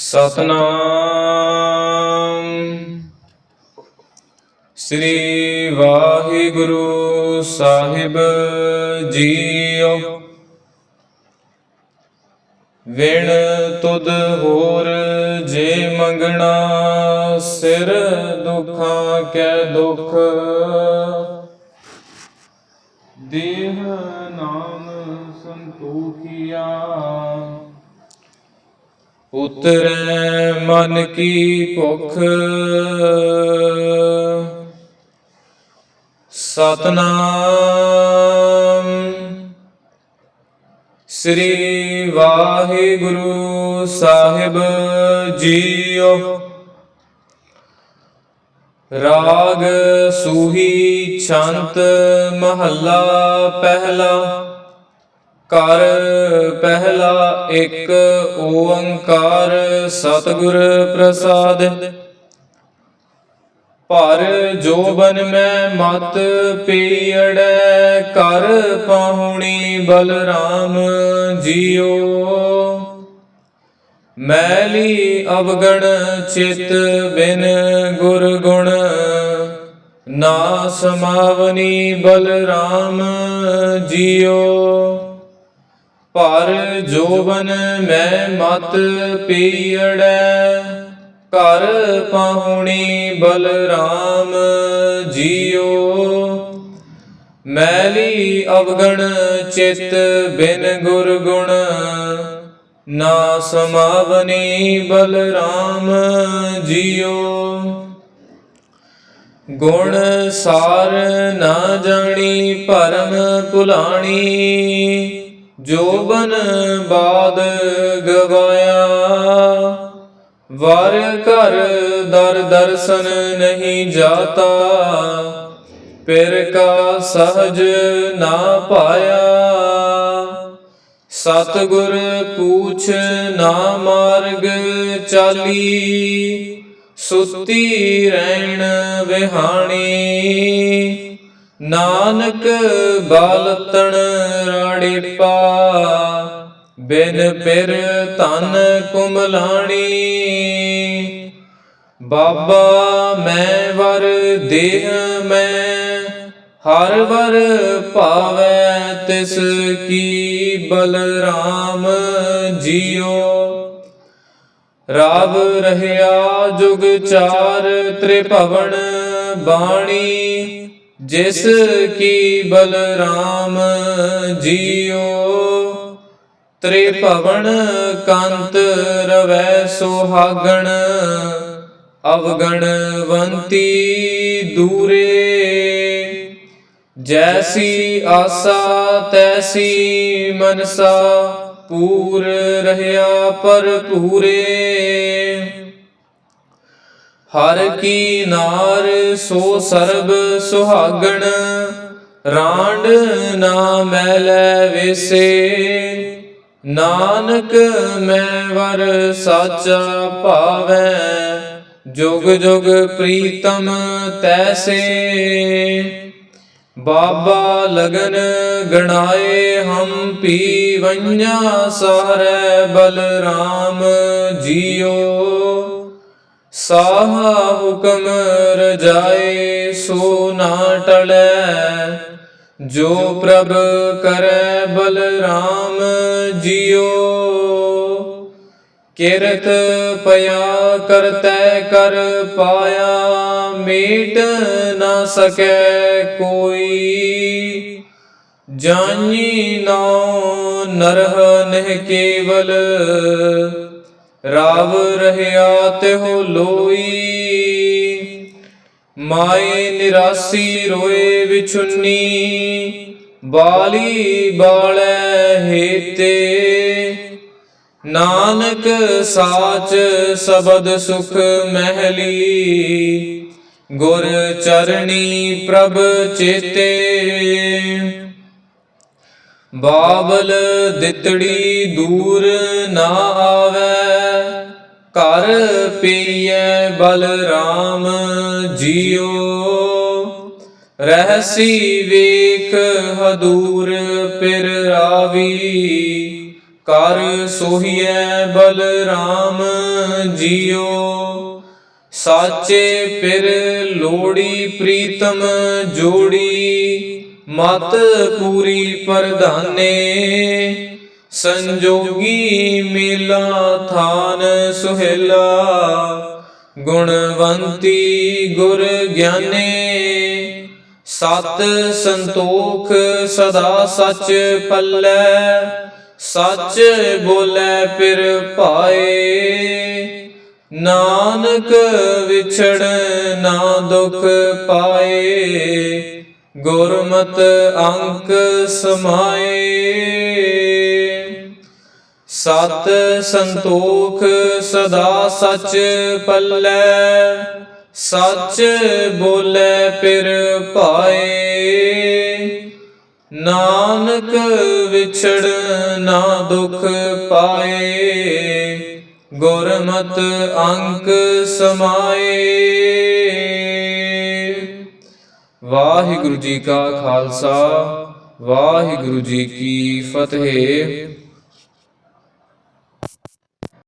ਸਤਨਾਮ। ਸ੍ਰੀ ਵਾਹਿਗੁਰੂ ਸਾਹਿਬ ਜੀਓ। ਵਿਣ ਤੁਧ ਹੋਰ ਜੇ ਮੰਗਣਾ, ਸਿਰ ਦੁਖਾਂ ਕੈ ਦੁਖ। ਦੇਹ ਨਾਮ ਸੰਤੋਖਿਆ। ਉਤਰੈ ਮਨ ਕੀ ਭੁਖ। ਸਤਨਾਮ। ਸ੍ਰੀ ਵਾਹਿਗੁਰੂ ਸਾਹਿਬ ਜੀਓ। ਰਾਗ ਸੂਹੀ ਛੰਤ ਮਹੱਲਾ ਪਹਿਲਾ। ਕਰ ਪਹਿਲਾ ਇੱਕ ਓੰਕਾਰ ਸਤਿਗੁਰ ਪ੍ਰਸਾਦ। ਪਰ ਜੋਬਨ ਮੈਂ ਮਤ ਪੀੜੈ, ਕਰ ਪਾਹੁਣੀ ਬਲਰਾਮ ਜੀਓ। ਮੈਲੀ ਅਵਗਣ ਚਿਤ ਬਿਨ ਗੁਰ ਗੁਣ, ਨਾ ਸਮਾਵਨੀ ਬਲਰਾਮ ਜੀਓ। ਪਰ ਜੋਬਨ ਮੈਂ ਮਤ ਪੀੜੈ। ਘਰ ਪਾਹੁਣੀ ਬਲਰਾਮ ਜੀਓ। ਮੈਲੀ ਅਵਗਣ ਚਿਤ ਬਿਨ ਗੁਰ ਗੁਣ ਨਾ ਸਮਾਵਨੀ ਬਲਰਾਮ ਜੀਓ। ਗੁਣ ਸਾਰ ਨਾ ਜਾਣੀ, ਭਰਮ ਭੁਲਾਣੀ। ਜੋਬਨ ਬਾਦ ਗਵਾਇਆ, ਵਰ ਘਰ ਦਰ ਦਰਸ਼ਨ ਨਹੀਂ ਜਾਤਾ, ਪਿਰ ਕਾ ਸਹਜ ਨਾ ਪਾਇਆ। ਸਤਿਗੁਰ ਪੂਛ ਨਾ ਮਾਰਗ ਚਾਲੀ, ਸੁਤੀ ਰਹਿਣ ਵਿਹਾਣੀ। ਨਾਨਕ ਬਾਲਤਣ ਰਾੜੇ ਪਾ, ਬਿਨ ਪਿਰ ਧਨ ਕੁਮਲਾਣੀ। ਬਾਬਾ ਮੈਂ ਵਰ ਦੇਹ ਮੈਂ, ਹਰ ਵਰ ਭਾਵੈ ਤਿਸ ਕੀ ਬਲਰਾਮ ਜੀਓ। ਰਾਵ ਰਹਿਆ ਜੁਗ ਚਾਰ ਤ੍ਰਿਭਵਨ ਬਾਣੀ ਜਿਸ ਕੀ ਬਲਰਾਮ ਜੀਓ, ਤ੍ਰਿਭਵਨ ਕੰਤ ਰਵੈ ਸੁਹਾਗਣ, ਅਵਗਣਵੰਤੀ ਦੂਰੇ। ਜੈਸੀ ਆਸਾ, ਤੈਸੀ ਮਨਸਾ, ਪੂਰ ਰਹਿਆ ਭਰਪੂਰੇ। ਹਰ ਕੀ ਨਾਰ ਸੋ ਸਰਬ ਸੁਹਾਗਣ, ਰਾਂਡ ਨਾ ਮੈਲੈ ਵਿਸੇ। ਨਾਨਕ ਮੈਂ ਵਰ ਸਾਚਾ ਭਾਵੈ, ਜੁਗ ਜੁਗ ਪ੍ਰੀਤਮ ਤੈਸੇ। ਬਾਬਾ ਲਗਨ ਗਣਾਏ ਹਮ ਪੀ ਵੰਜਾ ਸਾਰੈ ਬਲਰਾਮ ਜੀਓ। ਸਾਹਾ ਹੁਕਮ ਰਜਾਏ ਸੋ ਨਾ ਟਲੈ, ਜੋ ਪ੍ਰਭ ਕਰੈ ਬਲਰਾਮ ਜੀਓ। ਕਿਰਤ ਪਿਆ ਕਰਤੈ ਕਰ ਪਾਇਆ, ਮੀਟ ਨਾ ਸਕੈ ਕੋਈ। ਜਾਨੀ ਨਾਉ ਨਰਹ ਨਹਿ ਕੇਵਲ ਰਾਵ ਰਹਿਆ ਤਿਹੁ ਲੋਈ। ਮਾਏ ਨਿਰਾਸੀ ਰੋਏ ਵਿਛੁੰਨੀ। ਬਾਲੀ ਬਾਲੈ ਹੇਤੇ। ਨਾਨਕ ਸਾਚ ਸਬਦ ਸੁਖ ਮਹਿਲੀ। ਗੁਰ ਚਰਣੀ ਪ੍ਰਭ ਚੇਤੇ। ਬਾਬਲ ਦਿੱਤੜੀ ਦੂਰ ਨਾ ਆਵੇ। ਘਰ ਪੀਏ ਬਲਰਾਮ ਜੀਓ। ਰਹਿਸੀ ਵੇਖ ਹਦੂਰ ਪਿਰ ਰਾਵੀ। ਕਰ ਸੋਹੀਐ ਬਲਰਾਮ ਜੀਓ। ਸਾਚੇ ਪਿਰ ਲੋੜੀ ਪ੍ਰੀਤਮ ਜੋੜੀ। ਮਤ ਪੂਰੀ ਪ੍ਰਧਾਨੇ। ਸੰਜੋਗੀ ਮੇਲਾ ਥਾਨ ਸੁਹੇਲਾ, ਗੁਣਵੰਤੀ ਗੁਰ ਗਿਆਨੇ। ਸਤ ਸੰਤੋਖ ਸਦਾ ਸੱਚ ਪੱਲੇ, ਸੱਚ ਬੋਲੇ ਫਿਰ ਪਾਏ ਨਾਨਕ ਵਿਛੜ ਨਾ ਦੁਖ ਪਾਏ, ਗੁਰਮਤ ਅੰਕ ਸਮਾਏ। ਸਤ ਸੰਤੋਖ ਸਦਾ ਸਚ ਪੱਲੇ, ਸੱਚ ਬੋਲੇ ਪਿਰ ਪਾਏ ਨਾਨਕ ਵਿਛੜ ਨਾ ਦੁਖ ਪਾਏ, ਗੁਰਮਤ ਅੰਕ ਸਮਾਏ। ਵਾਹਿਗੁਰੂ ਜੀ ਕਾ ਖਾਲਸਾ, ਵਾਹਿਗੁਰੂ ਜੀ ਕੀ ਫਤਿਹ।